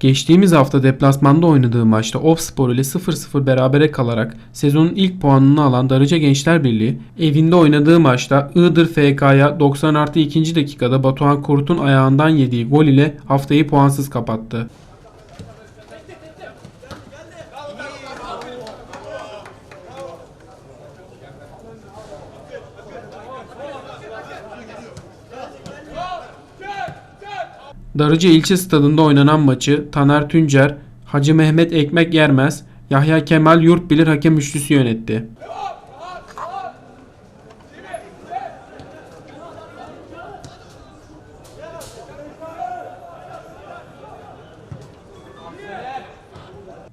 Geçtiğimiz hafta deplasmanda oynadığı maçta Ofspor ile 0-0 berabere kalarak sezonun ilk puanını alan Darıca Gençler Birliği evinde oynadığı maçta Iğdır FK'ya 90 artı 2. dakikada Batuhan Kurt'un ayağından yediği gol ile haftayı puansız kapattı. Darıca ilçe stadında oynanan maçı Taner Tüncer, Hacı Mehmet Ekmek Yermez, Yahya Kemal Yurtbilir hakem üçlüsü yönetti.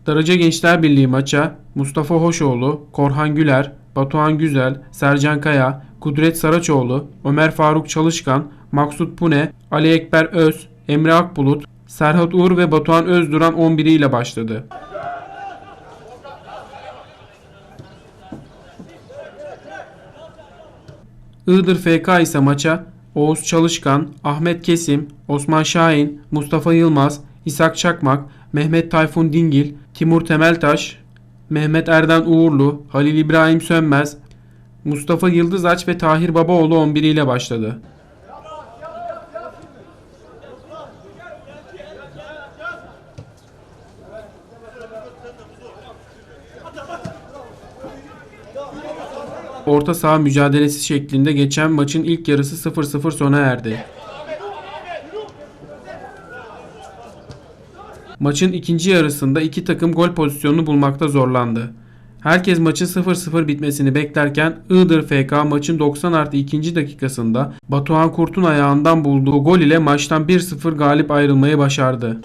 Darıca Gençler Birliği maça Mustafa Hoşoğlu, Korhan Güler, Batuhan Güzel, Sercan Kaya, Kudret Saraçoğlu, Ömer Faruk Çalışkan, Maksut Pune, Ali Ekber Öz, Emre Akbulut, Serhat Uğur ve Batuhan Özduran 11 ile başladı. Iğdır FK ise maça Oğuz Çalışkan, Ahmet Kesim, Osman Şahin, Mustafa Yılmaz, İshak Çakmak, Mehmet Tayfun Dingil, Timur Temeltaş, Mehmet Erden Uğurlu, Halil İbrahim Sönmez, Mustafa Yıldızaç ve Tahir Babaoğlu 11 ile başladı. Orta saha mücadelesi şeklinde geçen maçın ilk yarısı 0-0 sona erdi. Maçın ikinci yarısında iki takım gol pozisyonunu bulmakta zorlandı. Herkes maçın 0-0 bitmesini beklerken Iğdır FK maçın 90 artı 2. dakikasında Batuhan Kurt'un ayağından bulduğu gol ile maçtan 1-0 galip ayrılmayı başardı.